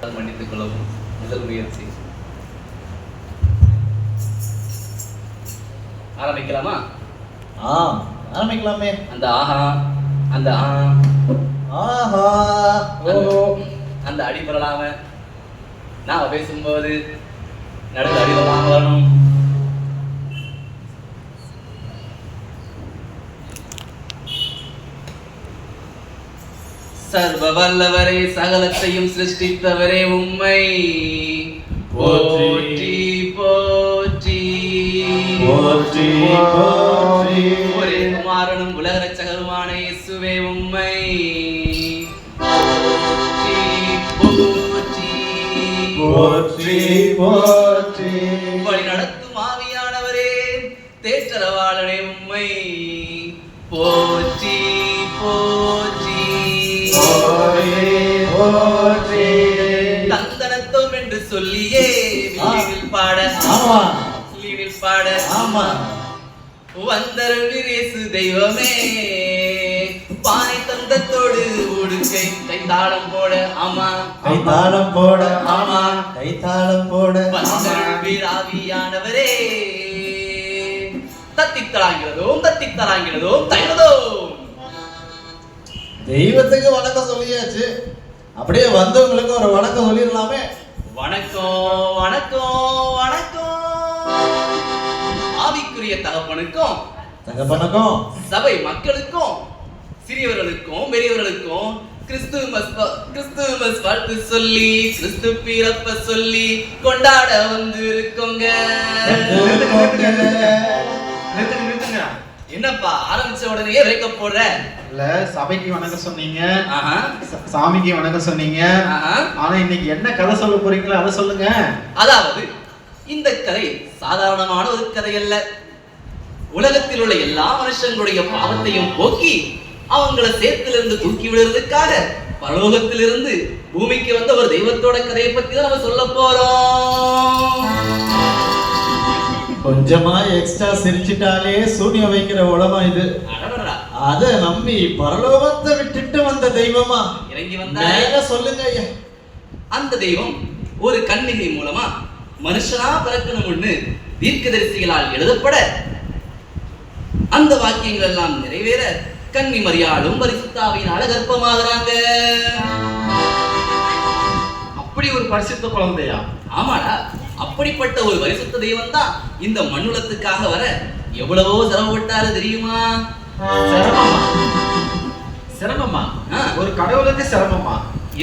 மன்னித்துக் கொள்ளவும் முதல் முயற்சி. ஆரம்பிக்கலாமா? ஆம் ஆரம்பிக்கலாமே. அந்த ஆஹா அந்த ஆ. ஆஹா ஓ அந்த- அந்த அடி பெறலாம நான் பேசும்போது நடுவில் அடி வரலாம வரணும். சர்வ வல்லவரே சகலத்தையும் சிருஷ்டித்தவரே உம்மை. போற்றி. போற்றி போற்றி. போற்றி ஒரே குமாரனும் உலக ரட்சகருமான இயேசுவே உம்மை. போற்றி போற்றி. போற்றி வழி நடத்தும் ஆவியானவரே தேற்றரவாளனே உம்மை. போற்றி சொல்லியே வீணில் பாட. ஆமா. வீணில் பாட. ஆமா. வந்தருள் இயேசு தெய்வமே. பானை தந்தத்தோடு உடுக்கை கைத்தாளம் போட. ஆமா. கைத்தாளம் போட. ஆமா. கைத்தாளம் போட. வீராவியானவரே. தத்தித் தராங்கிறதும் தத்தித் தராங்கிறதும் தயனதும் தெய்வத்துக்கு வணக்கம் சொல்லியாச்சு. அப்படியே வந்தவங்களுக்கு ஒரு வணக்கம் சொல்லிடலாமே. வணக்கம் வணக்கம் வணக்கம். ஆவிக்குரிய தகப்பனுக்கும் தகப்பனுக்கும் சபை மக்களுக்கும் சிறியவர்களுக்கும் பெரியவர்களுக்கும் கிறிஸ்துமஸ் கிறிஸ்துமஸ் வாழ்த்து சொல்லி கிறிஸ்து பிறப்ப சொல்லி கொண்டாட வந்து இருக்கோங்க என்னப்பா ஆரம்பிச்ச உடனே பிரேக்கப் போடுற? இல்ல சபைக்கு வணக்கம் சொன்னீங்க. சாமிக்கு வணக்கம் சொன்னீங்க. ஆனா இன்னைக்கு என்ன கதை சொல்ல போறீங்களோ அதை சொல்லுங்க. அதாவது இந்த கதை சாதாரணமான ஒரு கதை அல்ல. உலகத்தில் உள்ள எல்லா மனுஷங்களுடைய பாவத்தையும் போக்கி அவங்கள சேத்திலிருந்து தூக்கி விடுறதுக்காக பரலோகத்திலிருந்து பூமிக்கு வந்த ஒரு தெய்வத்தோட கதையை பத்தி தான் நம்ம சொல்ல போறோம். கொஞ்சமா எக்ஸ்ட்ரா சிரிச்சிட்டாலே சூனியம் வைக்கிற உலகம் இது. அத நம்பி பரலோகத்தை விட்டுட்டு வந்த தெய்வமா? இறங்கி வந்தா சொல்லுங்க ஐயா. அந்த தெய்வம் ஒரு கன்னிகை மூலமா மனுஷனா பிறக்கணும்னு தீர்க்கதரிசிகளால் எழுதப்பட. அந்த வாக்கியங்கள் எல்லாம் நிறைவேற கன்னி மரியாளும் பரிசுத்தாவினால கர்ப்பமாகறாங்க அப்படி ஒரு பரிசுத்த குழந்தையா? ஆமாடா. அப்படிப்பட்ட ஒரு பரிசுத்த தெய்வம் தான் இந்த மண்ணுலத்துக்காக வர எவ்வளவோ சிரமப்பட்டாரு தெரியுமா? சிரமமா? சிரமமா. ஒரு கடவுளுக்கு சிரமமா.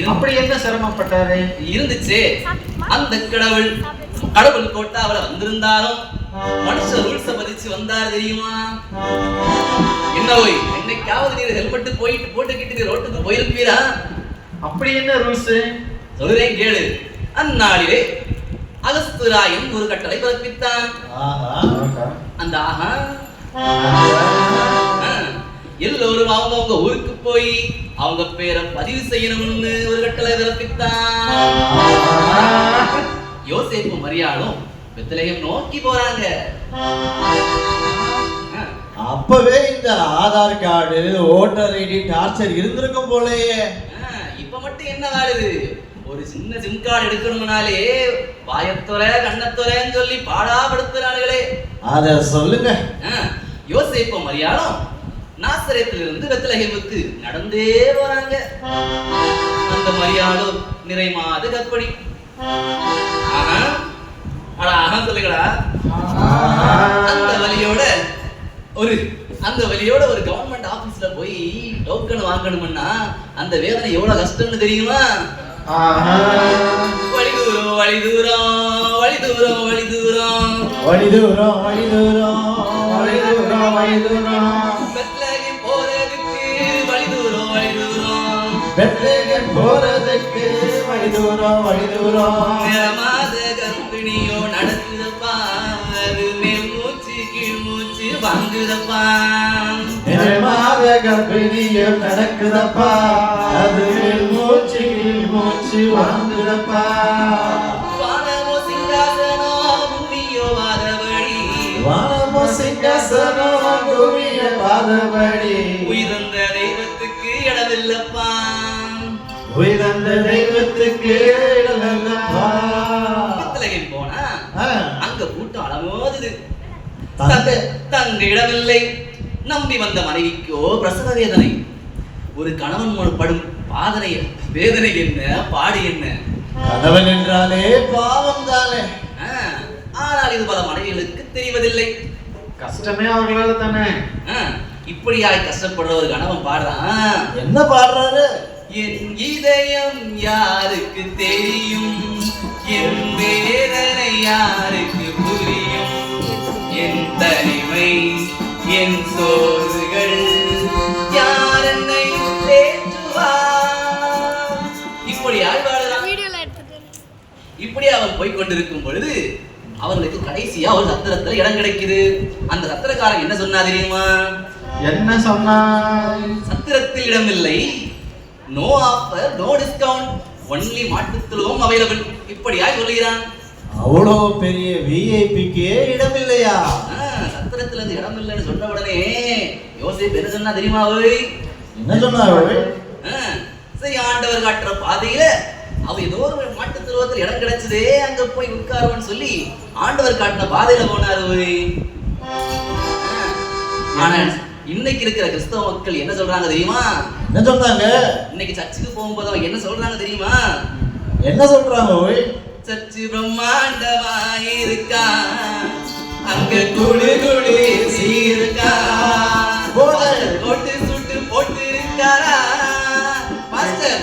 அப்படி என்ன சிரமப்பட்டாரு? இருந்துச்சே. அந்த கடவுள் கடவுள் கோட்டாவில வந்திருந்தாலும் மனுஷ ரூல்ஸ மதிச்சு வந்தார் தெரியுமா? என்ன ஓய் என்னைக்காவது நீர் ஹெல்மெட் போயிட்டு போட்டுக்கிட்டு நீ ரோட்டுக்கு போயிருப்பீரா? அப்படி என்ன ரூல்ஸ் சொல்றேன் கேளு. அந்நாளிலே அகஸ்துராயன் ஒரு கட்டளை பிறப்பித்தான். ஆஹா. அந்த ஆஹா. எல்லோரும் அவங்க அவங்க ஊருக்கு போய் அவங்க பேரை பதிவு செய்யணும்னு ஒரு கட்டளை பிறப்பித்தான். யோசேப்பு மரியாளும் பெத்லகேம் நோக்கி போறாங்க. அப்பவே இந்த Aadhaar card voter ID torture இருந்திருக்கும் போலயே. இப்ப மட்டும் என்ன வாழுது ஒரு சின்ன சிம் கார்டு எடுக்கணும்னாலே வாயத்துறை கண்ணத்துறைன்னு சொல்லி பாடாப்படுத்துறானுங்களே அத சொல்லுங்க. ஆ, யோசேப்பு மரியாளும் நாசரேத்திலிருந்து பெத்லகேமுக்கு நடந்தே போறாங்க அந்த மரியாளும் நிறை மாத கற்படி ஆஹா. அட ஆஹா சொல்லுங்கடா. அந்த வழியோட ஒரு அந்த வழியோட ஒரு கவர்மெண்ட் ஆபீஸ்ல போய் டோக்கன் வாங்கணும்னா அந்த வேதனை எவ்வளவு கஷ்டம்னு தெரியுமா? வழி தூரம் வழி தூரம் வழி தூரம் வழி தூரம் வழி தூரம் வழி தூரம் வழி தூரம் வழி தூரம் பெத்லகேம் போறதுக்கு வழி தூரம் வழி தூரம் நிறமாத கர்ப்பிணியோ நடக்குதப்பா மேல் மூச்சு கீழ் மூச்சு வாங்குதப்பா. நிறமாத கர்ப்பிணியும் நடக்குதப்பா. அது மேல் மூச்சு கீழ் மூச்சு வாங்குதப்பா. வானமோ சிங்காசனோ பூமியோ வாதவழி வானமோ அந்த தெய்வத்துக்கு பக்கத்துலகையும் போனா அங்க கூட்டம் அலமோதுது தங்க இடமில்லை நம்பி வந்த மனைவிக்கோ பிரசவ வேதனை. ஒரு கணவன் படும் பாதனை வேதனை என்ன? பாடு என்ன? கணவன் என்றாலே பாவம் தானே. ஆனால் இது பல மனைவிகளுக்கு தெரிவதில்லை. கஷ்டமே அவர்களால தானே. இப்படியாய் கஷ்டப்படுற ஒரு கணவன் பாடுறான். என்ன பாடுறாரு? என் இதயம் யாருக்கு தெரியும்? என் வேதனை யாருக்கு புரியும்? என் தனிமை என் சோர்வுகள் யார் என்னை தேற்றுவார் இப்படி எடுத்துட்டு இப்படி அவன் போய் கொண்டிருக்கும் பொழுது அவர்களுக்கு கடைசியா ஒரு சத்திரத்துல இடம் கிடைக்குது. அந்த சத்திரக்காரன் என்ன சொன்னா தெரியுமா? என்ன சொன்னா சத்திரத்தில் இடமில்லை. No offer no discount only மாட்டுத்துளவும் available இப்படியாய் சொல்லுகிறான். அவ்வளோ பெரிய விஐபிக்கே இடமில்லையா? சத்திரத்துல இருந்து இடம் இல்லைன்னு சொன்ன உடனே யோசிப்பு என்ன சொன்னா தெரியுமா ஓய் என்ன சொன்னாரு ஆ, சரி ஆண்டவர் காட்டுற பாதையில அவ ஏதோ ஒரு மாட்டு துருவத்தில் இடம் கிடைச்சதே அங்க போய் உட்காருவன்னு சொல்லி ஆண்டவர் காட்டின பாதையில போனாரு ஆ, ஆனா இன்னைக்கு இருக்கிற கிறிஸ்தவ மக்கள் என்ன சொல்றாங்க தெரியுமா? என்ன சொன்னாங்க? இன்னைக்கு சர்ச்சுக்கு போகும்போது அவங்க என்ன சொல்றாங்க தெரியுமா? என்ன சொல்றாங்க ஓய்? சர்ச்சு பிரம்மாண்டமாயிருக்கா அங்க குடு குடு சீருக்கா போடு. போட்டு சுட்டு போட்டு இருக்காரா மாஸ்டர்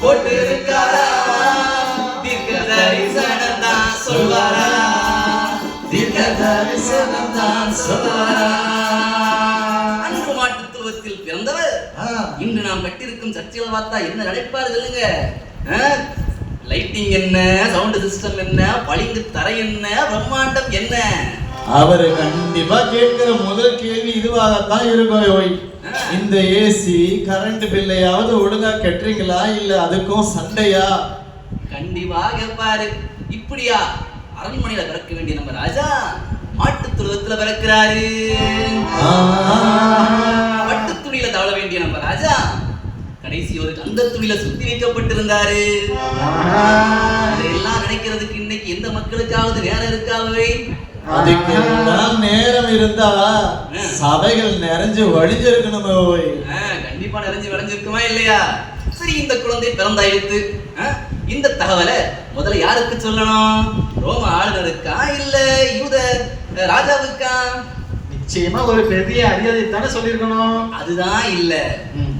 போட்டு இருக்காரா? தீர்க்க தரிசனம் தான் சொல்வாரா? தீர்க்க தரிசனம் தான் சொல்வாரா? இன்று நாம் கட்டியிருக்கும் சர்ச்சையில பார்த்தா என்ன நினைப்பாரு சொல்லுங்க? லைட்டிங் என்ன சவுண்ட் சிஸ்டம் என்ன பளிங்கு தரை என்ன பிரம்மாண்டம் என்ன? அவரு கண்டிப்பா கேட்கிற முதல் கேள்வி இதுவாகத்தான் இருக்கும் இந்த ஏசி கரண்ட் பில்லையாவது ஒழுங்கா கட்டுறீங்களா? இல்ல அதுக்கும் சண்டையா? கண்டிப்பா கேட்பாரு. இப்படியா? அரண்மனையில பிறக்க வேண்டிய நம்ம ராஜா. மாட்டுத் துருவத்துல பிறக்கிறாரு பட்டு துணியில தவள வேண்டிய நம்ம ராஜா கடைசி ஒரு தங்க துணியில சுத்தி வைக்கப்பட்டிருந்தாரு. அதையெல்லாம் நினைக்கிறதுக்கு இன்னைக்கு எந்த மக்களுக்காவது நேரம் இருக்காவே அதுக்கு எல்லாம் நேரம் இருந்தா சபைகள் நிறைஞ்சு வழிஞ்சிருக்கணும் கண்டிப்பா நிறைஞ்சு விளைஞ்சிருக்குமா இல்லையா? சரி இந்த குழந்தை பிறந்தாயிடுத்து இந்த தகவலை முதல்ல யாருக்கு சொல்லணும்? ரோம ஆளுநருக்கா இல்ல யூத ராஜாவுக்கா நிச்சயமா ஒரு பெரிய அறியாதை தானே சொல்லியிருக்கணும். அதுதான் இல்ல. ம்.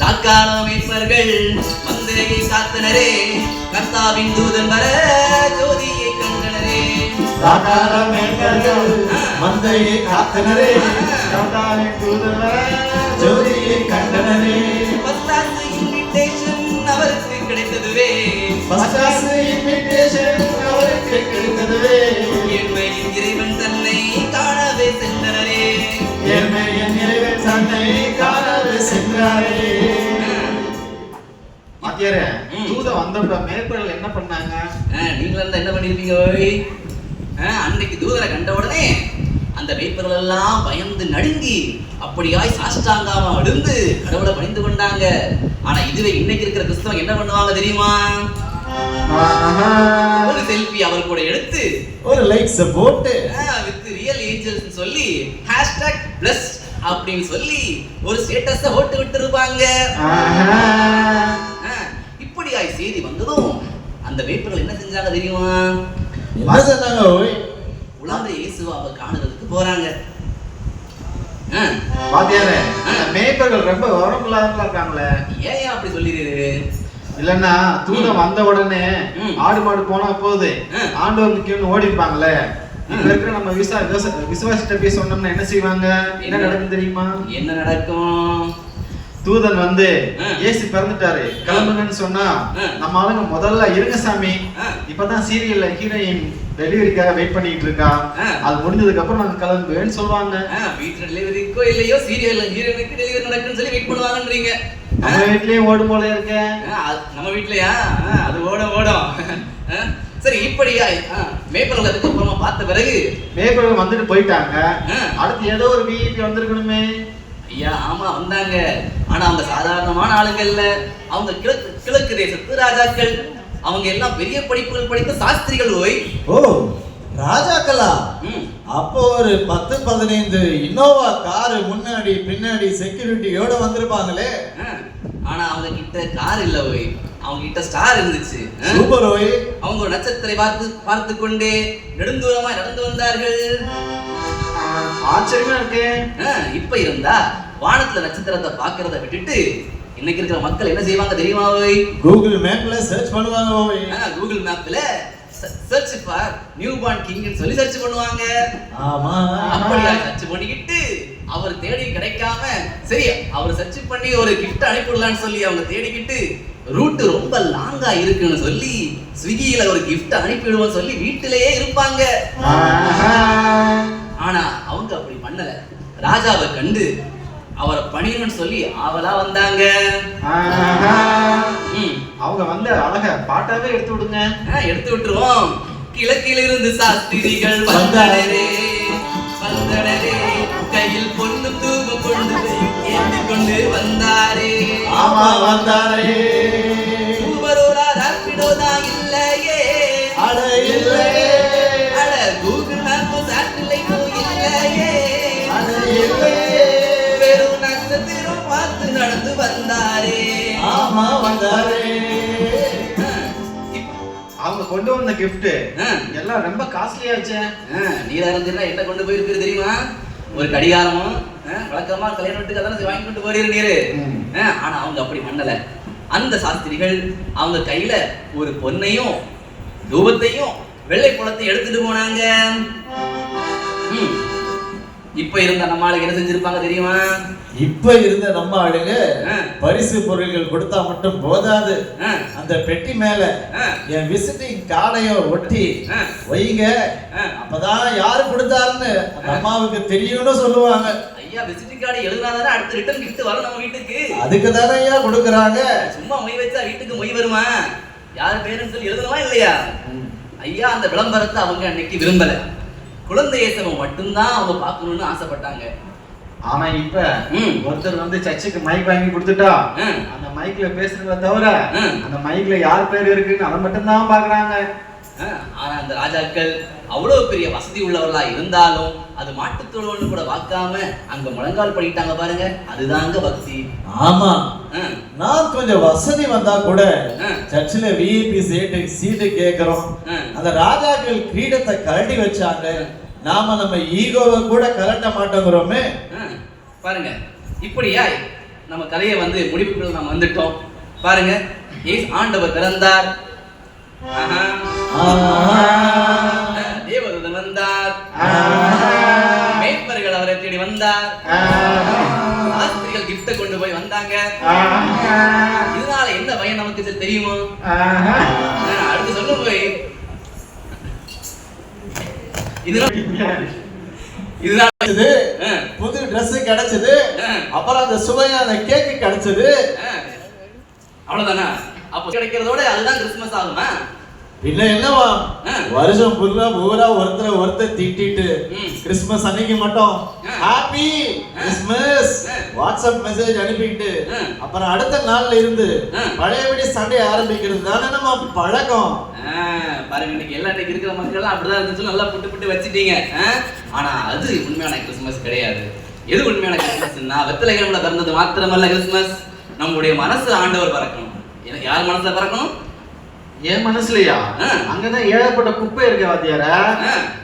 ராக்கால மீட்பர்கள் மந்திரையை காத்தனரே கர்த்தாவின் தூதன் வர ஜோதியை கண்டனரே. ராகார மேகங்கள் மந்தையை காத்தனரே கர்த்தாவின் தூதர் ஜோதியை கண்டனரே. பத்தாசு இன்விடேஷன் அவருக்கு கிடைத்ததுவே. பசாசு invitation அவருக்கு கிடைத்ததுவே. ஏழ்மையின் இறைவன் தன்னை காணவே சென்றனரே ஏழ்மையின் இறைவன் தன்னை காணவே சென்றாரே. வாத்தியாரே ம். தூதன் வந்தப்ப மேற்பர்கள் என்ன பண்ணாங்க ஆ, நீங்களும் இருந்தா என்ன பண்ணிருப்பீங்க ஓய் அன்னைக்கு தூதரை கண்ட உடனே அந்த மேய்ப்பர்கள் எல்லாம் பயந்து நடுங்கி அப்படியாய் சாஷ்டாங்காம விழுந்து கடவுளை பணிந்து கொண்டாங்க ஆனா இதுவே இன்னைக்கு இருக்கிற கிறிஸ்தவங்க என்ன பண்ணுவாங்க தெரியுமா. ஒரு செல்ஃபி அவர் கூட எடுத்து ஒரு லைக்ஸ் போட்டு. வித் ரியல் ஏஞ்சல்ஸ் சொல்லி ஹேஷ்டாக் பிளஸ் அப்படின்னு சொல்லி ஒரு ஸ்டேட்டஸ ஓட்டு விட்டு இருப்பாங்க. இப்படியாய் செய்தி வந்ததும் அந்த வேப்பர்கள் என்ன செஞ்சாங்க தெரியுமா? உலக இயேசுவாவை காணுறதுக்கு போறாங்க. மேய்ப்பர்கள் ரொம்ப விவரம் இல்லாதவங்களா இருக்காங்களே. ஏன் ஏன் அப்படி சொல்லிடுது இல்லன்னா தூதன் வந்த உடனே. ஆடு மாடு போனா போகுது. ஆண்டவர் முக்கியம்னு ஓடி இருப்பாங்களே இப்ப. இருக்கிற நம்ம விசா விசுவாசிட்ட போய் சொன்னோம்னா என்ன செய்வாங்க என்ன? நடக்கும் தெரியுமா என்ன நடக்கும் தூதன் வந்து. ஏசி பிறந்துட்டாரு கிளம்புங்கன்னு சொன்னா. நம்ம ஆளுங்க முதல்ல இருங்க சாமி. இப்பதான் சீரியல்ல ஹீரோயின் டெலிவரிக்காக வெயிட் பண்ணிட்டு இருக்கா. அது முடிஞ்சதுக்கு அப்புறம் நாங்க கிளம்புவேன்னு சொல்லுவாங்க வீட்டுல டெலிவரிக்கோ இல்லையோ சீரியல்ல ஹீரோனுக்கு டெலிவரி நடக்குன்னு சொல்லி வெயிட் பண்ணுவாங்கன்றீங்க நம்ம வீட்லயும் ஓடும் போல இருக்க. நம்ம வீட்லயா? ஆ, அது ஓடும் ஓடும். சரி இப்படியா மேப்பர்கள் அதுக்கு அப்புறமா பார்த்த பிறகு? மேய்ப்பர்கள் வந்துட்டு போயிட்டாங்க. ஆ. அடுத்து ஏதோ ஒரு விஐபி வந்திருக்கணுமே. ஐயா ஆமா வந்தாங்க. ஆனா அவங்க சாதாரணமான ஆளுங்க இல்ல அவங்க கிழக்கு கிழக்கு தேசத்து ராஜாக்கள். அவங்க எல்லாம் பெரிய படிப்புகள் படித்த சாஸ்திரிகள் ஓய். ஓ ராஜாக்களா? ம். அப்போ ஒரு பத்து பதினைந்து இன்னோவா காரு முன்னாடி பின்னாடி செக்யூரிட்டியோட வந்திருப்பாங்களே. ஆ, ஆனா அவங்க கிட்ட கார் இல்ல ஓய். அவங்க கிட்ட ஸ்டார் இருந்துச்சு? சூப்பர் ஓய். அவங்க நட்சத்திரை பார்த்து பார்த்து கொண்டே நெடுந்தூரமாய் நடந்து வந்தார்கள். ஆச்சரியமா இருக்கு. இப்ப இருந்தா வானத்துல நட்சத்திரத்தை பாக்குறத விட்டுட்டு இன்னைக்கு இருக்கிற மக்கள் என்ன செய்வாங்க தெரியுமா ஓய்? கூகுள் மேப்ல சர்ச் பண்ணுவாங்க ஓய். கூகுள் மேப்ல சர்ச் ஃபார் நியூ பார்ன் கிங்னு சொல்லி சர்ச் பண்ணுவாங்க. ஆமா. அப்படியா? சர்ச் பண்ணிக்கிட்டு அவர் தேடி கிடைக்காம சரி அவர் சர்ச் பண்ணி ஒரு கிஃப்ட் அனுப்பிடலாம்னு சொல்லி அவங்க தேடிக்கிட்டு ரூட் ரொம்ப லாங்கா இருக்குன்னு சொல்லி ஸ்விக்கியில ஒரு கிஃப்ட் அனுப்பிடுவோம் சொல்லி வீட்டிலேயே இருப்பாங்க. ஆனா அவங்க அப்படி பண்ணல. ராஜாவை கண்டு அவரை பணியணும்னு சொல்லி ஆவலா வந்தாங்க. அவங்க வந்து அழக பாட்டாவே எடுத்து விடுங்க. எடுத்து விட்டுருவோம். கிழக்கிலிருந்து சாஸ்திரிகள் வந்தனரே வந்தனரே கையில் பொண்ணு தூபம் கொண்டு ஏந்தி கொண்டு வந்தாரே. ஆமா வந்தாரே. ஊபரோரா ராப்பிடோதா இல்லையே. அட இல்லையே. அட கூகுள் மேப் சேட்டலைட்டும் இல்லையே. அட இல்லையே. வெறும் நட்சத்திரம் பார்த்து நடந்து வந்தாரே. ஆமா வந்தாரே. கொண்டு வந்த கிஃப்ட் எல்லாம் ரொம்ப காஸ்ட்லியாச்சே ஆ, நீரா இருந்தீங்கன்னா என்ன கொண்டு போயிருப்பீரு தெரியுமா? ஒரு கடிகாரமும் வழக்கமா கல்யாண வீட்டுக்கு அதானே வாங்கி கொண்டு போறீரு நீரு. ஆனா அவங்க அப்படி பண்ணல. அந்த சாஸ்திரிகள் அவங்க கையில ஒரு பொன்னையும் தூபத்தையும் வெள்ளை குளத்தையும் எடுத்துட்டு போனாங்க. இப்ப இருந்த நம்ம ஆளுங்க என்ன செஞ்சிருப்பாங்க தெரியுமா? இப்ப இருந்த நம்ம ஆளுங்க. பரிசு பொருட்கள் கொடுத்தா மட்டும் போதாது. அந்த பெட்டி மேல என் விசிட்டிங் கார்டையும் ஒட்டி வைங்க. அப்பதான் யாரு கொடுத்தாருன்னு அம்மாவுக்கு தெரியும்னு சொல்லுவாங்க. ஐயா விசிட்டிங் கார்டு எழுதினாதானே அடுத்த ரிட்டர்ன் கிஃப்ட் வரும் நம்ம வீட்டுக்கு? அதுக்கு தானே ஐயா கொடுக்குறாங்க. சும்மா மொய் வச்சா வீட்டுக்கு மொய் வருமா? யார் பேருன்னு சொல்லி எழுதணுமா இல்லையா? ஐயா அந்த விளம்பரத்தை அவங்க அன்னைக்கு விரும்பல. குழந்தை இயேசுவை மட்டும்தான் அவங்க பார்க்கணும்னு ஆசைப்பட்டாங்க ஆனா இப்ப. ஒருத்தர் வந்து சர்ச்சுக்கு மைக் வாங்கி கொடுத்துட்டா. அந்த மைக்ல பேசுறத தவிர. அந்த மைக்ல யார் பேர் இருக்குன்னு அதை மட்டும் தான் பாக்குறாங்க ஆனா அந்த ராஜாக்கள் அவ்வளவு பெரிய வசதி உள்ளவர்களா இருந்தாலும் அது மாட்டுத்தொழுவன்னு கூட வாக்காம அங்க முழங்கால் பண்ணிட்டாங்க பாருங்க. அதுதாங்க பக்தி. ஆமா. நான் கொஞ்சம் வசதி வந்தா கூட. சர்ச்சில் விஐபி சீட்டு சீட்டு கேட்கிறோம். அந்த ராஜாக்கள் கிரீடத்தை கரண்டி வச்சாங்க. நாம நம்ம ஈகோவை கூட கலட்ட மாட்டோங்கிறோமே. பாருங்க. இப்படியா நம்ம கதையை வந்து முடிவுக்குள்ள நம்ம வந்துட்டோம். பாருங்க. ஏசு ஆண்டவர் பிறந்தார். ஆ, தேவதூதன் வந்தார். அவரை தேடி வந்தார். சாஸ்திரிகள் கிஃப்ட கொண்டு போய் வந்தாங்க. இதனால என்ன பயன் நமக்கு தெரியுமோ அடுத்து சொல்லும் போய் இதனால புது Dress கிடைச்சது. அப்புறம் அந்த சுவையான கேக்கு கிடைச்சது. அவ்வளவுதானா அப்போ கிடைக்கிறதோட அதுதான் கிறிஸ்துமஸ் ஆகுமா பின்ன என்னவா. வருஷம் பூரா பூரா ஒருத்தரை ஒருத்தர் திட்டிட்டு. கிறிஸ்மஸ் அன்னைக்கு மட்டும். Happy Christmas. வாட்ஸ்அப் மெசேஜ் அனுப்பிட்டு. அப்புறம் அடுத்த நாள்ல இருந்து. பழையபடி சண்டை ஆரம்பிக்கிறது தானே நம்ம பழக்கம் பாருங்க இன்னைக்கு எல்லா இன்னைக்கு இருக்கிற மக்கள் அப்படிதான் இருந்துச்சு நல்லா புட்டு புட்டு வச்சிட்டீங்க? ஆனா அது உண்மையான கிறிஸ்துமஸ் கிடையாது எது உண்மையான கிறிஸ்துமஸ்னா வெத்தலை கிழமையில பிறந்தது மாத்திரமல்ல கிறிஸ்துமஸ் நம்முடைய மனசுல ஆண்டவர் பறக்கணும் எனக்கு யார் மனசுல பறக்கணும் என் மனசுலயா. அங்கதான் ஏகப்பட்ட குப்பை இருக்கு வாத்தியார.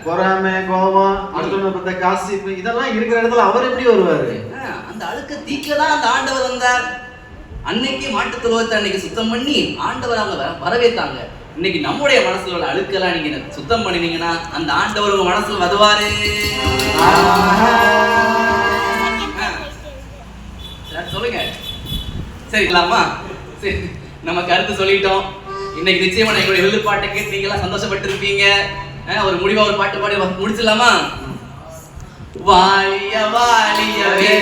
பொறாமை கோபம் அடுத்தவங்க பத்த காசிப்பு இதெல்லாம் இருக்கிற இடத்துல அவர் எப்படி வருவாரு? அந்த அழுக்க தீக்க தான் அந்த ஆண்டவர் வந்தார். அன்னைக்கு மாட்டுத் தொழுவத்தை அன்னைக்கு சுத்தம் பண்ணி ஆண்டவர் அவங்க வர- வரவேத்தாங்க இன்னைக்கு நம்முடைய மனசுல உள்ள அழுக்கெல்லாம் நீங்க சுத்தம் பண்ணினீங்கன்னா அந்த ஆண்டவர் உங்க மனசுல வருவாரு சொல்லுங்க. சரிங்களாமா சரி நம்ம கருத்து சொல்லிட்டோம். இன்னைக்கு நிச்சயமா எங்களுடைய வில்லுப்பாட்டை கேட்டு நீங்க எல்லாம் சந்தோஷப்பட்டிருப்பீங்க ஒரு முடிவா ஒரு பாட்டு பாடி முடிச்சிடலாமா? வாழிய வாழியவே